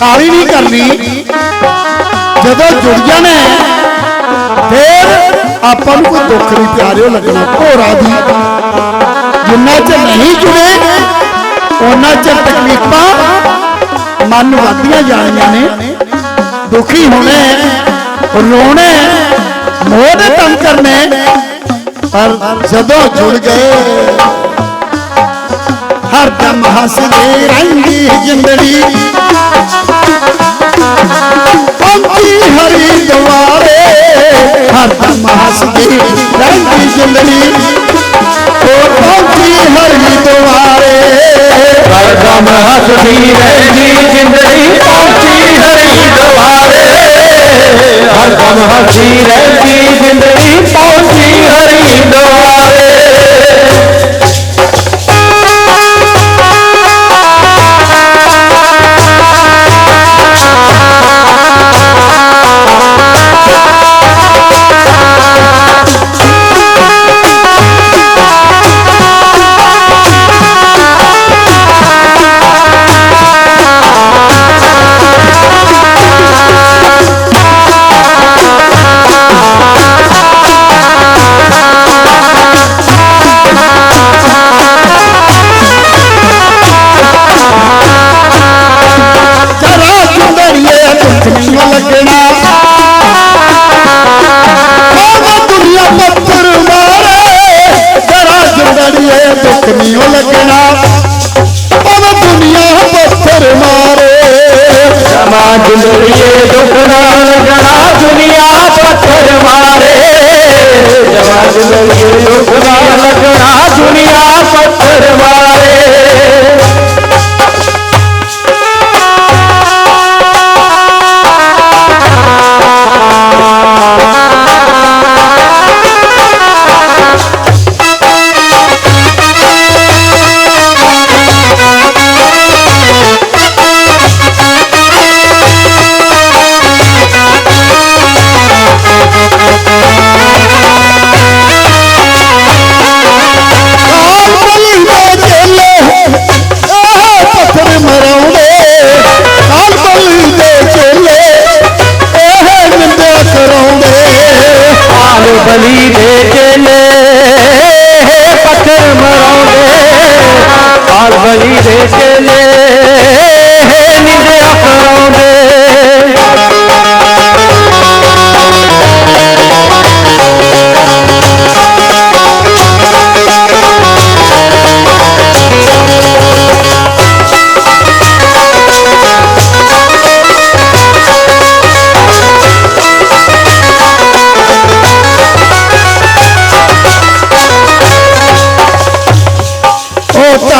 ਕਾਲੀ ਨਹੀਂ ਕਰਨੀ। ਜਦੋਂ ਜੁੜ ਜਾਣਾ ਫੇਰ ਆਪਾਂ ਨੂੰ ਕੋਈ ਦੁੱਖ ਨਹੀਂ ਪਿਆਰਿਓ ਲੱਗਣਾ ਘੋਰਾ ਦੀ ਜਿੰਨਾ ਚ ਨਹੀਂ ਜੁੜੇ, ਉਹਨਾਂ ਚਿਰ ਤਕਲੀਫਾਂ ਮਨ ਨੂੰ ਵੱਧਦੀਆਂ ਜਾਣੀਆਂ ਨੇ। ਦੁਖੀ ਹੋਣੇ, ਰੋਣੇ, ਮੋਹ ਦੇ ਤੰਗ ਕਰਨੇ। ਪਰ ਜਦੋਂ ਜੁੜ ਗਏ, ਹਰ ਦਮ ਹੱਸਦੀ ਰਹਿੰਦੀ ਜਿੰਦੜੀ। ਪੰਛੀ ਹਰੀ ਦੁਆਰੇ, ਹਰ ਦਮ ਹੱਸਦੀ ਰਹਿੰਦੀ ਜ਼ਿੰਦਗੀ। ਉਹ ਪੰਛੀ ਹਰੀ ਦੁਆਰੇ ਹਰਦਮ ਹੱਸਦੀ ਰਹਿੰਦੀ ਜ਼ਿੰਦਗੀ ਪਹੁੰਚੀ ਹਰੀ ਦੁਆਰੇ। ਹਰਦਮ ਹੱਸਦੀ ਰਹਿੰਦੀ ਜ਼ਿੰਦਗੀ ਪਹੁੰਚੀ ਹਰੀ ਦੁਆਰੇ।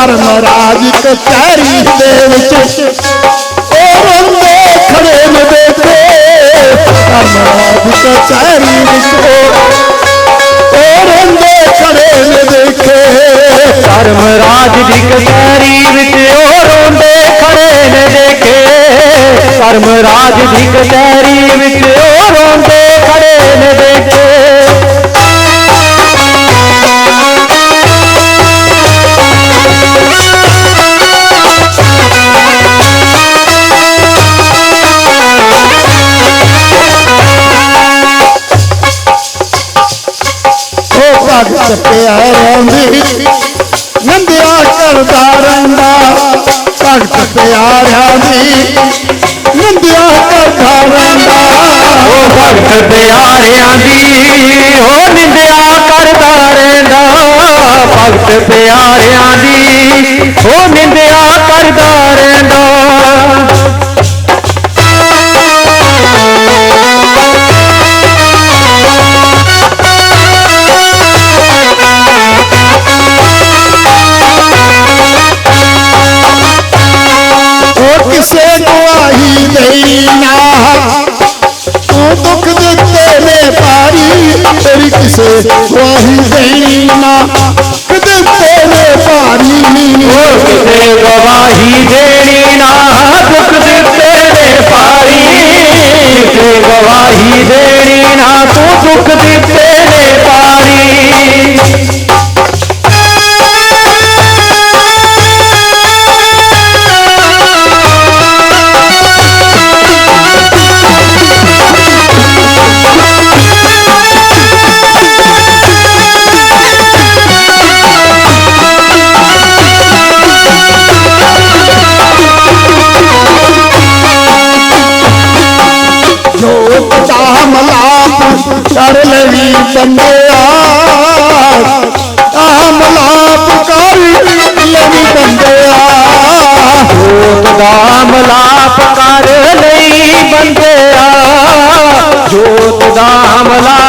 ਧਰਮ ਰਾਜ ਕਚਹਿਰੀ ਦੇ ਵਿੱਚ ਉਹ ਰੋਂਦੇ ਖੜੇ ਨੇ ਦੇਖੇ ਧਰਮ ਰਾਜ ਕਚਹਿਰੀ ਵਿੱਚ ਉਹ ਉਹ ਖੜੇ ਨੇ ਦੇਖੇ ਧਰਮ ਰਾਜ ਦੀ ਕਚਹਿਰੀ ਵਿੱਚ ਉਹ ਰੋਂਦੇ ਖੜੇ ਨੇ ਦੇਖੇ ਧਰਮ ਰਾਜ ਦੀ ਕਚਹਿਰੀ ਵਿੱਚ ਉਹ ਰੋਂਦੇ ਖੜੇ ਨੇ ਦੇਖੇ ਉਹ ਭਗਤ ਪਿਆਰਿਆਂ ਦੀ ਨਿੰਦਿਆ ਕਰਦਾ ਰਹਿੰਦਾ। ਭਗਤ ਪਿਆਰਿਆਂ ਦੀ ਨੰਦਿਆ ਕਰਦਾ ਰਹਿੰਦਾ। ਉਹ ਭਗਤ ਪਿਆਰਿਆਂ ਦੀ ਉਹ ਨਿੰਦਿਆ ਕਰਦਾ ਰਹਿੰਦਾ। ਭਗਤ ਪਿਆਰਿਆਂ ਦੀ ਉਹ ਨਿੰਦਿਆ ਕਰਦਾ ਰਹਿੰਦਾ। ਤੇਰੀ ਕਿਸੇ ਗਵਾਹੀ ਦੇਈ ਨਾ। ਕਿਤੇ ਤੇਰੇ ਭਾਰੀ ਕਿਸੇ ਗਵਾਹੀ ਦੇਣੀ ਨਾ। ਦੁੱਖ ਦਿੱਤੇ ਨੇ ਪਾਰੀ ਕਿਸੇ ਗਵਾਹੀ ਦੇਣੀ ਨਾ। ਤੂੰ ਦੁੱਖ ਦਿੱਤੇ ਬੰਦਿਆ ਆ। ਮਲਾਪ ਕਰ ਲਈ ਬੰਦਿਆ ਜੋਤ ਦਾ ਮਲਾਪ ਕਰ ਲਈ ਬੰਦਿਆ ਜੋਤ ਦਾ ਮਲਾਪ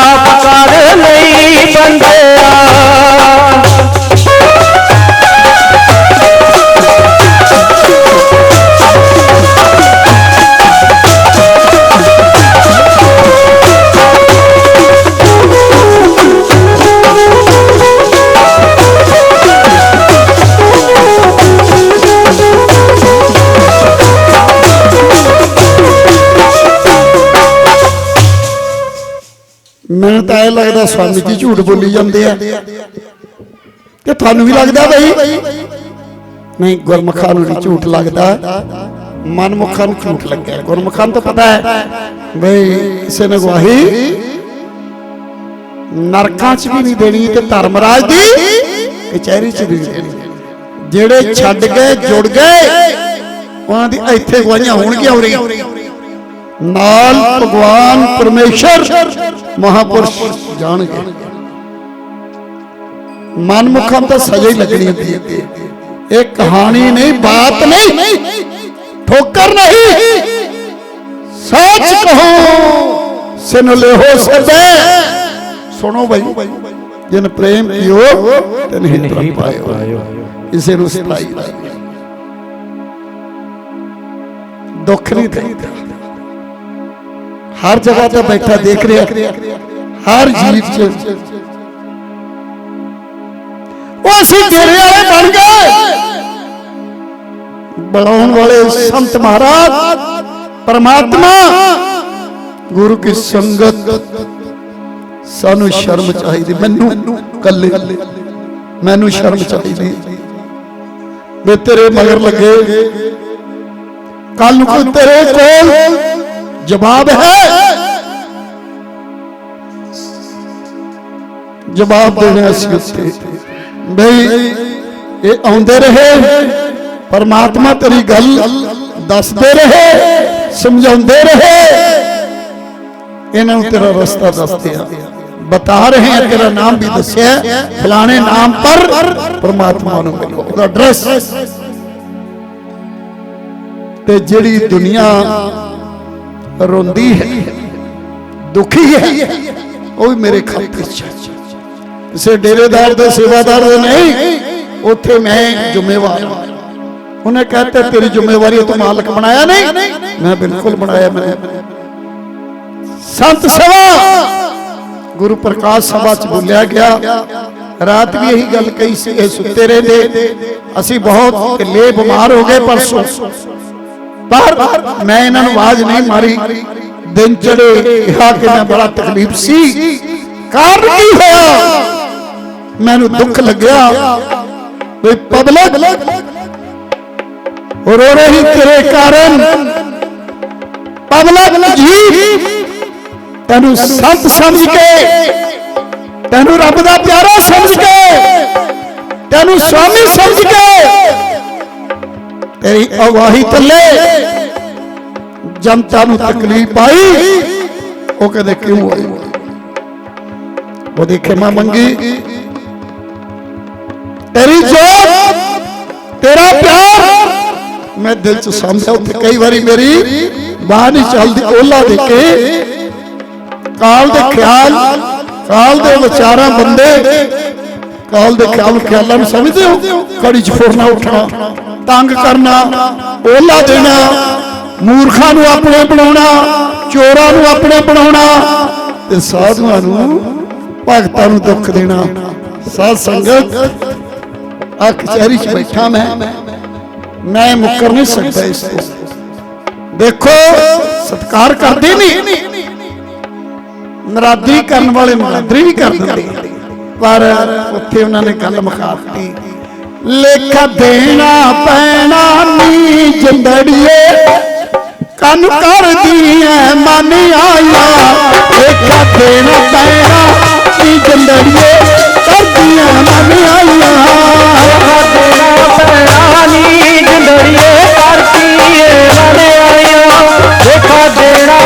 ਇਹ ਲੱਗਦਾ ਝੂਠ ਬੋਲੀ ਜਾਂਦੇ ਆ। ਕਿ ਤੁਹਾਨੂੰ ਵੀ ਲੱਗਦਾ ਬਈ। ਨਹੀਂ, ਗੁਰਮੁਖਾਂ ਨੂੰ ਨਹੀਂ ਝੂਠ ਲੱਗਦਾ। ਮਨਮੁਖਾਂ ਨੂੰ ਝੂਠ ਲੱਗਿਆ। ਗੁਰਮੁਖਾਂ ਤਾਂ ਪਤਾ ਹੈ ਬਈ, ਕਿਸੇ ਨੇ ਗਵਾਹੀ ਨਰਕਾਂ 'ਚ ਵੀ ਨਹੀਂ ਦੇਣੀ ਤੇ ਧਰਮਰਾਜ ਦੀ ਕਚਹਿਰੀ 'ਚ ਵੀ ਦੇਣੀ। ਜਿਹੜੇ ਛੱਡ ਗਏ, ਜੁੜ ਗਏ, ਉਹਨਾਂ ਦੀ ਇੱਥੇ ਗਵਾਹੀਆਂ ਹੋਣਗੀਆਂ ਉਰੇ। ਨਾਲ ਭਗਵਾਨ ਪਰਮੇਸ਼ਰ ਮਹਾਪੁਰਸ਼ ਜਾਣਗੇ। ਮਨਮੁਖਾਂ ਤਾਂ ਸਜ਼ਾ ਹੀ ਲੱਗਣੀ ਹੁੰਦੀ ਹੈ। ਇਹ ਕਹਾਣੀ ਨਹੀਂ ਬਾਤ ਨਹੀਂ। ਠੋਕਰ ਨਹੀਂ। ਸੱਚ ਕਹੋ ਸੁਨ ਲਿਓ ਸਦੇ ਸੁਣੋ ਭਾਈ ਜਿਨ ਪ੍ਰੇਮ ਕੀਓ ਤੇ ਨਹੀਂ ਪ੍ਰਭ ਪਾਇਓ। ਇਸੇ ਨੂੰ ਸਿਖਾਈ ਦੁੱਖ ਨਹੀਂ ਦੇਈਦਾ ਹਰ ਜਗ੍ਹਾ ਤੇ ਬੈਠਾ ਦੇਖ ਰਿਹਾ। ਹਰ ਜੀਵ ਚ। ਉਹ ਅਸੀਂ ਤੇਰੇ ਵਾਲੇ ਬਣ ਗਏ। ਬੁਲਾਉਣ ਵਾਲੇ ਸੰਤ ਮਹਾਰਾਜ ਪਰਮਾਤਮਾ। ਗੁਰੂ ਕੀ ਸੰਗਤ ਸਾਨੂੰ ਸ਼ਰਮ ਚਾਹੀਦੀ। ਮੈਨੂੰ ਕੱਲੇ ਮੈਨੂੰ ਸ਼ਰਮ ਚਾਹੀਦੀ। ਵੇ ਤੇਰੇ ਮਗਰ ਲੱਗੇ। ਕੱਲ ਨੂੰ ਤੇਰੇ ਕੋਲ ਜਵਾਬ ਹੈ ਜਵਾਬ ਦੇਣਾ ਸੀ ਉੱਤੇ ਬਈ ਇਹ ਆਉਂਦੇ ਰਹੇ ਪਰਮਾਤਮਾ ਤੇਰੀ ਗੱਲ ਦੱਸਦੇ ਰਹੇ ਸਮਝਾਉਂਦੇ ਰਹੇ ਇਹਨਾਂ ਨੂੰ ਤੇਰਾ ਰਸਤਾ ਦੱਸਦੇ ਆ ਬਤਾ ਰਹੇ ਆ ਤੇਰਾ ਨਾਮ ਵੀ ਦੱਸਿਆ ਫਲਾਣੇ ਨਾਮ ਪਰ ਪਰਮਾਤਮਾ ਨੂੰ ਮਿਲੋ ਉਹਦਾ ਐਡਰੈਸ ਤੇ ਜਿਹੜੀ ਦੁਨੀਆ ਰੋਂਦੀ ਹੈ ਦੁਖੀ ਹੈ ਉਹ ਵੀ ਮੇਰੇ ਖਾਤੇ ਚ ਹੈ। ਕਿਸੇ ਡੇਰੇਦਾਰ ਦੇ ਸੇਵਾਦਾਰ ਦੇ ਨਹੀਂ ਉੱਥੇ ਮੈਂ ਜ਼ਿੰਮੇਵਾਰ ਹਾਂ ਉਹਨੇ ਕਹਤਾ ਤੇਰੀ ਜ਼ਿੰਮੇਵਾਰੀ ਤੂੰ ਮਾਲਕ ਬਣਾਇਆ ਨਹੀਂ ਮੈਂ ਬਿਲਕੁਲ ਬਣਾਇਆ ਮੈਂ ਸੰਤ ਸਭਾ ਗੁਰੂ ਪ੍ਰਕਾਸ਼ ਸਭਾ ਚ ਬੋਲਿਆ ਗਿਆ ਰਾਤ ਵੀ ਇਹੀ ਗੱਲ ਕਹੀ ਸੀ ਇਹ ਸੁੱਤੇ ਰਹਿੰਦੇ ਅਸੀਂ ਬਹੁਤ ਢਿੱਲੇ ਬਿਮਾਰ ਹੋ ਗਏ ਪਰਸੋਂ ਪਰ ਮੈਂ ਇਹਨਾਂ ਨੂੰ ਆਵਾਜ਼ ਨਹੀਂ ਮਾਰੀ। ਦਿਨ ਚੜੇ ਕਿਹਾ ਕਿ ਮੈਂ ਬੜਾ ਤਕਲੀਫ ਸੀ। ਕਾਰਨ ਕੀ ਹੋਇਆ? ਮੈਨੂੰ ਦੁੱਖ ਲੱਗਿਆ। ਵੀ ਪਬਲਿਕ ਰੋ ਰਹੀ ਤੇਰੇ ਕਾਰਨ। ਪਬਲਿਕ ਜੀ ਤੈਨੂੰ ਸੰਤ ਸਮਝ ਕੇ ਤੈਨੂੰ ਰੱਬ ਦਾ ਪਿਆਰਾ ਸਮਝ ਕੇ ਤੈਨੂੰ ਸਵਾਮੀ ਸਮਝ ਕੇ। ਤੇਰੀ ਅਗਵਾਹੀ ਥੱਲੇ। ਜਨਤਾ ਨੂੰ ਤਕਲੀਫ ਆਈ। ਉਹ ਕਹਿੰਦੇ, ਕਿਉਂ ਆਈ ਉਹਦੀ ਖਿਮਾ ਮੰਗੀ। ਤੇਰੀ ਜੋਤ, ਤੇਰਾ ਪਿਆਰ, ਮੈਂ ਦਿਲ ਚ ਸਮਝਿਆ ਉੱਥੇ ਕਈ ਵਾਰੀ ਮੇਰੀ ਬਾਹ ਨਹੀਂ ਚੱਲਦੀ, ਓਲਾ ਦੇ ਕੇ। ਕਾਲ ਦੇ ਖਿਆਲ, ਕਾਲ ਦੇ ਵਿਚਾਰਾਂ ਬੰਦੇ। ਕਾਲ ਦੇ ਖਿਆਲ, ਖਿਆਲਾਂ ਨੂੰ ਸਮਝਦੇ ਹੋ? ਕੜੀ ਚ ਫੋੜਨਾ ਉੱਠਣਾ। ਤੰਗ ਕਰਨਾ ਓਲਾ ਦੇਣਾ, ਮੂਰਖਾਂ ਨੂੰ ਆਪਣੇ ਬਣਾਉਣਾ, ਚੋਰਾਂ ਨੂੰ ਆਪਣੇ ਬਣਾਉਣਾ ਤੇ ਸਾਧੂਆਂ ਨੂੰ ਭਗਤਾਂ ਨੂੰ ਦੁੱਖ ਦੇਣਾ। ਸਾਧ ਸੰਗਤ ਆ ਕਚਹਿਰੀ 'ਚ ਬੈਠਾ ਮੈਂ। ਮੈਂ ਮੁੱਕਰ ਨਹੀਂ ਸਕਦਾ ਇਸ ਤੋਂ। ਦੇਖੋ, ਸਤਕਾਰ ਕਰਦੇ ਨਹੀਂ। ਨਰਾਦਰੀ ਕਰਨ ਵਾਲੇ ਨਰਾਦਰੀ ਵੀ ਕਰ ਦਿੰਦੇ। ਪਰ ਉੱਥੇ ਉਹਨਾਂ ਨੇ ਗੱਲ ਮੁਕਾਤੀ ਲੇਖਾ ਦੇਣਾ ਪੈਣਾ ਨੀ ਜਿੰਦੜੀਏ ਕੰਨ ਕਰਦੀ ਐ ਮਨ ਆਇਆ। ਲੇਖਾ ਦੇਣਾ ਪੈਣਾ ਨੀ ਜਿੰਦੜੀਏ ਕਰਦੀ ਐ ਮਨ ਆਇਆ। ਨੀ ਗੰਦੜੀਏ ਕਰਤੀ ਏ ਮਨ ਆਇਆ। ਦੇਖਾ ਦੇਣਾ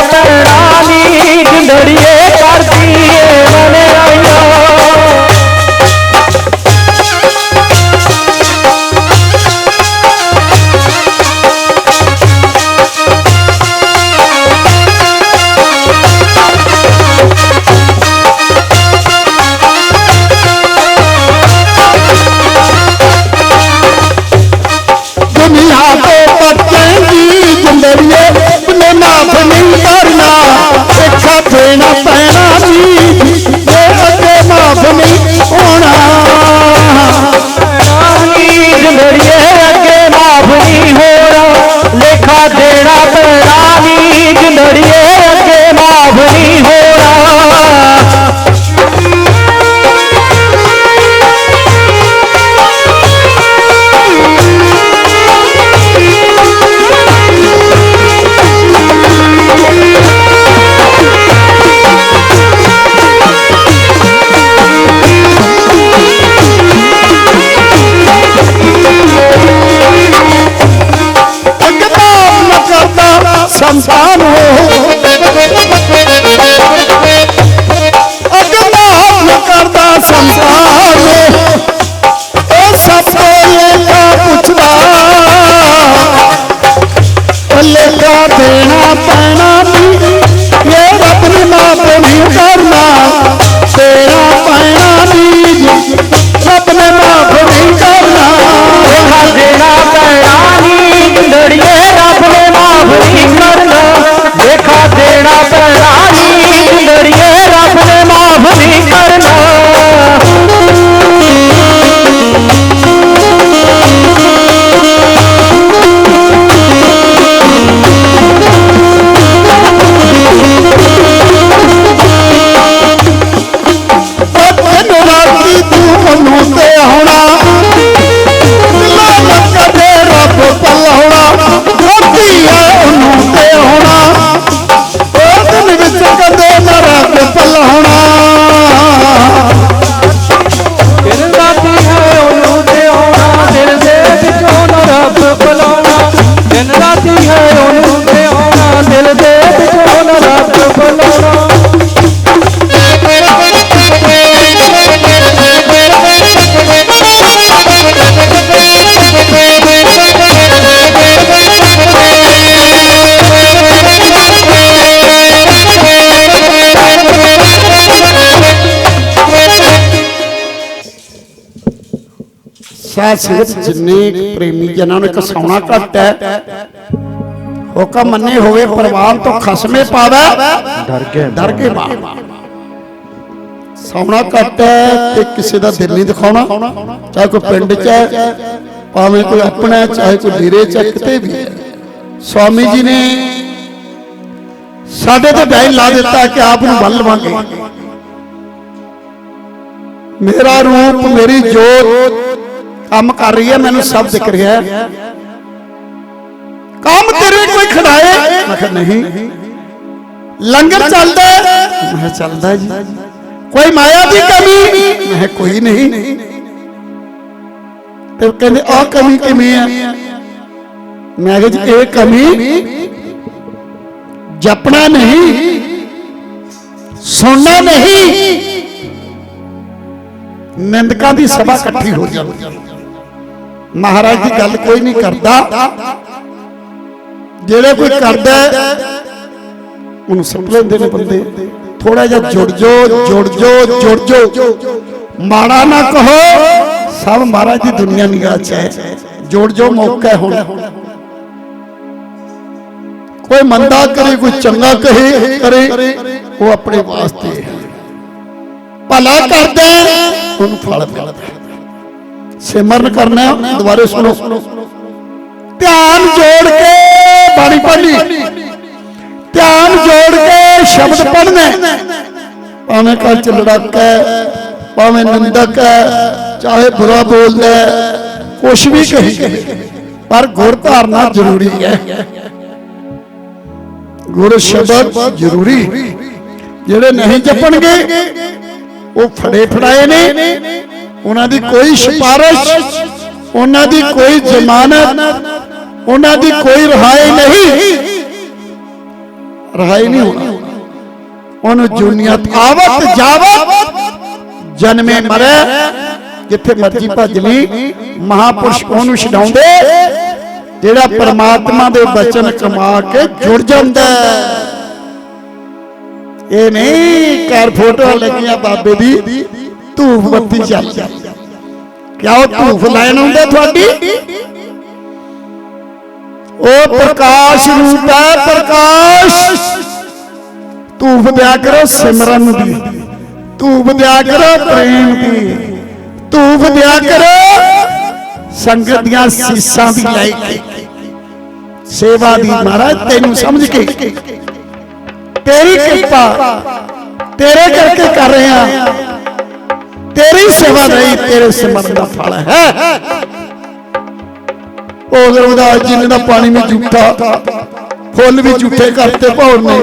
ਸੰਗਤ ਜਿੰਨੇ ਪ੍ਰੇਮੀ ਜਨਾਂ ਨੂੰ ਇੱਕ ਸੌਣਾ ਘੱਟ ਹੈ ਹੁਕਮ ਮੰਨੇ ਹੋਵੇ ਪ੍ਰਵਾਨ ਤੋਂ ਖਸਮੇ ਪਾਵੇ ਡਰ ਕੇ ਡਰ ਕੇ ਮਾਰ। ਸੌਣਾ ਘੱਟ ਹੈ ਤੇ ਕਿਸੇ ਦਾ ਦਿਲ ਨਹੀਂ ਦਿਖਾਉਣਾ। ਚਾਹੇ ਕੋਈ ਪਿੰਡ 'ਚ ਹੈ ਭਾਵੇਂ ਕੋਈ ਆਪਣਾ ਚਾਹੇ ਕੋਈ ਡੇਰੇ 'ਚ ਕਿਤੇ ਵੀ ਹੈ। ਸਵਾਮੀ ਜੀ ਨੇ ਸਾਡੇ ਤੇ ਡਾਇਨ ਲਾ ਦਿੱਤਾ ਕਿ ਆਪ ਨੂੰ ਵੱਲ ਲਵਾਂਗੇ। ਮੇਰਾ ਰੂਪ ਮੇਰੀ ਜੋਤ ਕੰਮ ਕਰ ਰਹੀ ਹੈ ਮੈਨੂੰ ਸਭ ਦਿਖ ਰਿਹਾ ਹੈ। ਕੰਮ ਤੇਰੇ ਕੋਈ ਖੜਾਏ? ਮੈਂ ਕਿਹਾ ਨਹੀਂ। ਲੰਗਰ ਚੱਲਦਾ? ਮੈਂ ਕਿਹਾ ਚੱਲਦਾ ਜੀ। ਕੋਈ ਮਾਇਆ ਦੀ ਕਮੀ? ਮੈਂ ਕਿਹਾ ਕੋਈ ਨਹੀਂ। ਤੇ ਕਹਿੰਦੇ ਆ ਕਮੀ ਕਿਵੇਂ ਆ? ਮੈਂ ਕਿਹਾ ਜੀ ਇਹ ਕਮੀ ਜਪਣਾ ਨਹੀਂ ਸੁਣਨਾ ਨਹੀਂ। ਨਿੰਦਕਾਂ ਦੀ ਸਭਾ ਇਕੱਠੀ ਹੋ ਜਾਂਦੀ ਮਹਾਰਾਜ ਦੀ ਗੱਲ ਕੋਈ ਨਹੀਂ ਕਰਦਾ। ਜਿਹੜੇ ਕੋਈ ਕਰਦਾ ਉਹਨੂੰ ਸੁਣ ਲੈਂਦੇ ਨੇ ਬੰਦੇ। ਥੋੜਾ ਜਿਹਾ ਜੁੜ ਜੋ ਜੁੜ ਜੋ ਜੁੜ ਜੋ। ਮਾੜਾ ਨਾ ਕਹੋ ਸਭ ਮਹਾਰਾਜ ਦੀ ਦੁਨੀਆ ਨਿਗਾਹ ਚ ਹੈ। ਜੁੜ ਜੋ ਮੌਕਾ ਹੈ ਹੁਣ। ਕੋਈ ਮੰਦਾ ਕਰੇ ਕੋਈ ਚੰਗਾ ਕਹੇ ਕਰੇ ਉਹ ਆਪਣੇ ਵਾਸਤੇ ਭਲਾ ਕਰਦਾ ਉਹਨੂੰ ਫਲ ਮਿਲਦਾ ਹੈ। ਸਿਮਰਨ ਕਰਨਾ ਦੁਬਾਰੇ ਸੁਣੋ। ਧਿਆਨ ਜੋੜ ਕੇ ਬਾਣੀ ਪੜ੍ਹਨੀ। ਧਿਆਨ ਜੋੜ ਕੇ ਸ਼ਬਦ ਪੜ੍ਹਨਾ ਭਾਵੇਂ ਕੱਲ ਚ ਲੜਾਕਾ ਭਾਵੇਂ ਨਿੰਦਕ ਹੈ, ਚਾਹੇ ਬੁਰਾ ਬੋਲਦਾ ਕੁਛ ਵੀ ਕਹੀ। ਪਰ ਗੁਰ ਧਾਰਨਾ ਜ਼ਰੂਰੀ ਹੈ। ਗੁਰ ਸ਼ਬਦ ਜ਼ਰੂਰੀ। ਜਿਹੜੇ ਨਹੀਂ ਜਪਣਗੇ, ਉਹ ਫੜੇ ਫੜਾਏ ਨੇ। ਉਹਨਾਂ ਦੀ ਕੋਈ ਸਿਫਾਰਿਸ਼ ਉਹਨਾਂ ਦੀ ਕੋਈ ਜ਼ਮਾਨਤ ਉਹਨਾਂ ਦੀ ਕੋਈ ਰਹਾਈ ਨਹੀਂ। ਰਹਾਈ ਨਹੀਂ ਹੋਣਾ। ਉਹਨੂੰ ਜੁਨੀਅਤ ਆਵਤ ਜਾਵਤ ਜਨਮੇ ਮਰੇ ਜਿੱਥੇ ਮਰਜ਼ੀ ਭਜਨੀ ਮਹਾਪੁਰਸ਼ ਉਹਨੂੰ ਛਡਾਉਂਦੇ ਜਿਹੜਾ ਪ੍ਰਮਾਤਮਾ ਦੇ ਬਚਨ ਕਮਾ ਕੇ ਜੁੜ ਜਾਂਦਾ। ਇਹ ਨਹੀਂ ਘਰ ਫੋਟੋ ਲੱਗੀਆਂ ਬਾਬੇ ਦੀ। ਧੂਫ ਬੱਤੀ ਚੱਲ। ਕਿਆ ਉਹ ਧੂਫ ਲੈਣ ਆਉਂਦੇ ਤੁਹਾਡੀ? ਉਹ ਪ੍ਰਕਾਸ਼ ਰੂਪ ਹੈ, ਪ੍ਰਕਾਸ਼। ਧੂਪ ਦਿਆ ਕਰੋ ਸਿਮਰਨ ਦੀ। ਧੂਪ ਦਿਆ ਕਰੋ ਪ੍ਰੇਮ ਦੀ। ਧੂਪ ਦਿਆ ਕਰੋ ਸੰਗਤ ਦੀਆਂ ਸੀਸਾਂ ਦੀ ਲੈ ਕੇ ਸੇਵਾ ਦੀ ਮਹਾਰਾਜ, ਤੈਨੂੰ ਸਮਝ ਕੇ। ਤੇਰੀ ਕਿਰਪਾ, ਤੇਰੇ ਕਰਕੇ ਕਰ ਰਹੇ। ਆ ਤੇਰੀ ਸੇਵਾ ਨਹੀਂ ਤੇਰੇ ਸਿਮਰਨ ਦਾ ਫਲ ਹੈ। ਉਹ ਗੁਰਦਾਸ ਜੀ ਨੇ ਤਾਂ ਪਾਣੀ ਵਿੱਚ ਝੂਠਾ ਫੁੱਲ ਵੀ ਝੂਠੇ ਕਰਤੇ ਭੌਰ ਨੇ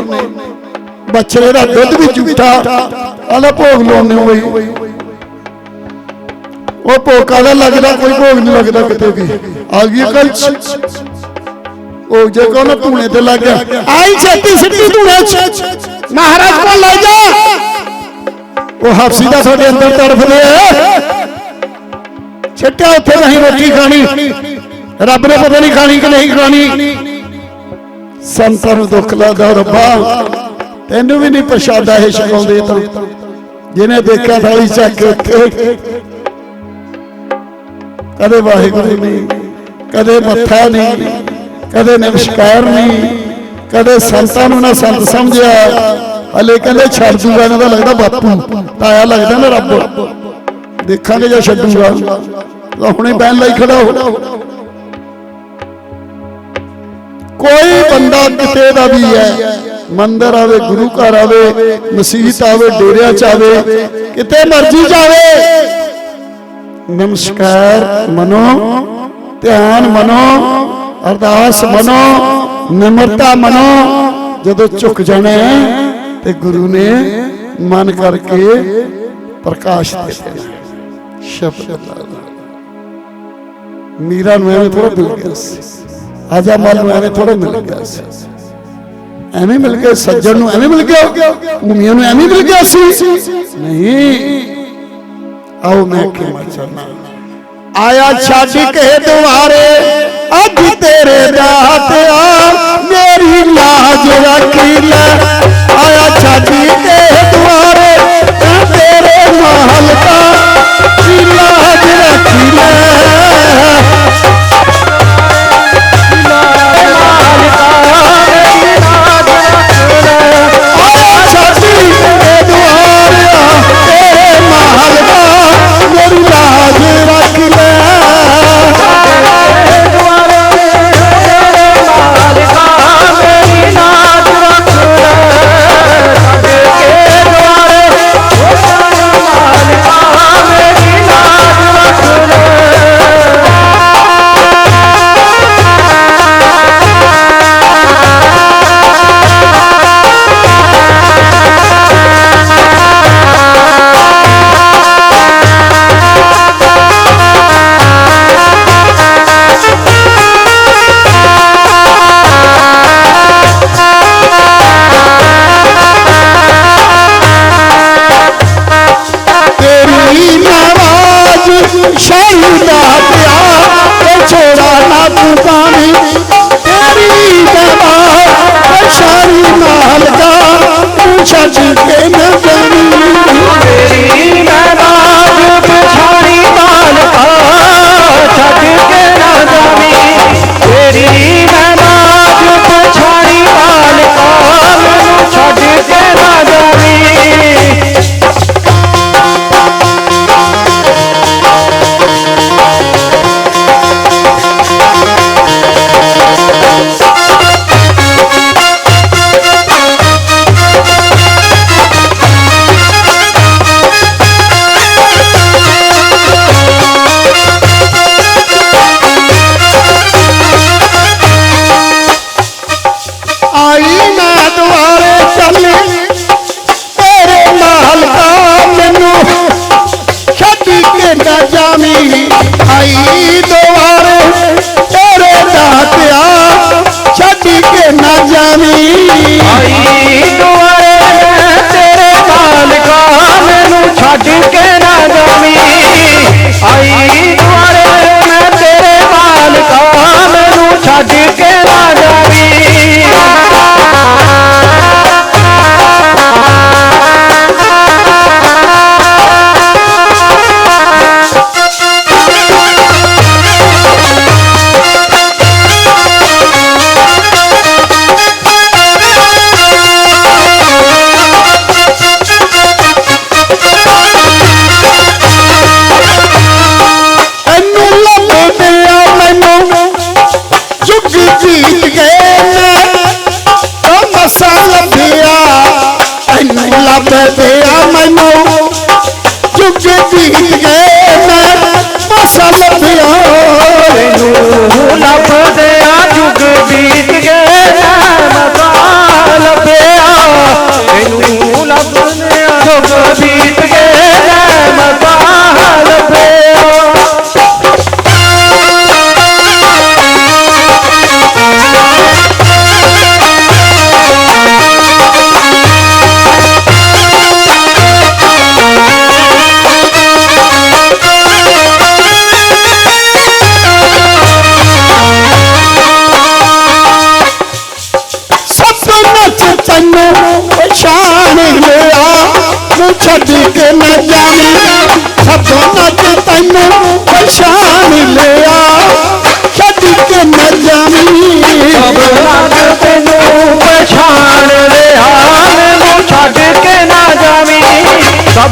ਬੱਚਰੇ ਦਾ ਦੁੱਧ ਵੀ ਝੂਠਾ ਆਲਾ ਭੋਗ ਲਾਉਣੇ ਹੋਈ ਉਹ ਭੋਗਾ ਦਾ ਲੱਗਦਾ ਕੋਈ ਭੋਗ ਨਹੀਂ ਲੱਗਦਾ ਕਿਤੇ ਵੀ। ਆ ਗਈ ਕੱਲ ਉਹ ਜੇ ਕੋ ਨਾ ਧੂਣੇ ਤੇ ਲੱਗ ਗਿਆ। ਆਈ ਛੇਤੀ ਸਿੱਟੀ ਧੂਣੇ ਚ। ਮਹਾਰਾਜ ਕੋਲ ਲੈ ਜਾ। ਉਹ ਹਫਸੀ ਦਾ ਤੁਹਾਡੇ ਅੰਦਰ ਤੜਫਦੇ ਆ। ਛੱਟਿਆ ਉੱਥੇ ਨਹੀਂ ਰੋਟੀ ਖਾਣੀ। ਰੱਬ ਨੇ ਪਤਾ ਨਹੀਂ ਖਾਣੀ ਕਿ ਨਹੀਂ ਖਾਣੀ। ਸੰਤਾਂ ਨੂੰ ਦੁੱਖ ਲੱਗਦਾ, ਰੱਬਾ, ਤੈਨੂੰ ਵੀ ਨਹੀਂ ਪ੍ਰਸ਼ਾਦਾ ਇਹ ਛਕਾਉਂਦੇ ਤਾਂ। ਜਿਹਨੇ ਦੇਖਿਆ ਥਾਲੀ ਚੱਕ ਕੇ ਉੱਥੇ। ਕਦੇ ਵਾਹਿਗੁਰੂ ਨਹੀਂ, ਕਦੇ ਮੱਥਾ ਨਹੀਂ, ਕਦੇ ਨਮਸਕਾਰ ਨਹੀਂ, ਕਦੇ ਸੰਤਾਂ ਨੂੰ ਨਾ ਸੰਤ ਸਮਝਿਆ। ਹਲੇ ਕਹਿੰਦੇ ਛੱਡ ਦੂਗਾ, ਇਹਨਾਂ ਦਾ ਲੱਗਦਾ ਬਾਪੂ। ਤਾਇਆ ਲੱਗਦਾ ਨਾ ਰੱਬ। ਦੇਖਾਂਗੇ ਜੇ ਛੱਡੂਗਾ। ਹੁਣੇ ਬੈਨ ਲਈ ਖੜਾ ਹੋ। ਕੋਈ ਬੰਦਾ ਕਿਤੇ ਦਾ ਵੀ ਹੈ, ਮੰਦਰ ਆਵੇ, ਗੁਰੂ ਘਰ ਆਵੇ ਮਸਜਿਦ ਆਵੇ, ਡੇਰਿਆਂ ਚ ਆਵੇ, ਕਿਤੇ ਮਰਜ਼ੀ ਜਾਵੇ। ਨਮਸਕਾਰ ਮਨੋ, ਧਿਆਨ ਮਨੋ, ਅਰਦਾਸ ਮਨੋ, ਨਿਮਰਤਾ ਮਨੋ, ਜਦੋਂ ਝੁਕ ਜਾਣਾ ਤੇ ਗੁਰੂ ਨੇ ਮਨ ਕਰਕੇ ਪ੍ਰਕਾਸ਼ ਦੇ ਸ਼ਬਦ ਅੱਲਾਹ ਮੀਰਾ ਨੂੰ ਐਵੇਂ ਥੋੜਾ ਮਿਲ ਗਿਆ ਸੀ। ਆਜਾ ਮਲ ਨੂੰ ਐਵੇਂ ਥੋੜਾ ਮਿਲ ਗਿਆ ਸੀ। ਐਵੇਂ ਮਿਲ ਗਿਆ, ਸੱਜਣ ਨੂੰ ਐਵੇਂ ਮਿਲ ਗਿਆ, ਭੂਮੀਆਂ ਨੂੰ ਐਵੇਂ ਮਿਲ ਗਿਆ ਸੀ। ਨਹੀਂ, ਆਓ ਮੈਂ ਕਿ ਮਚਨਾ ਆਇਆ ਛੱਡ ਕੇ ਦੁਆਰੇ ਅੱਜ ਤੇਰੇ ਦਾਤ ਆ। ਮੇਰੀ ਲਾਜ ਰੱਖੀ ਲੈ ਆਇਆ ਛੱਡ ਕੇ ਦੁਆਰੇ ਤੇਰੇ ਮਹਲ ਦਾ ਦੀ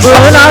ਸਭ ਰੰਗ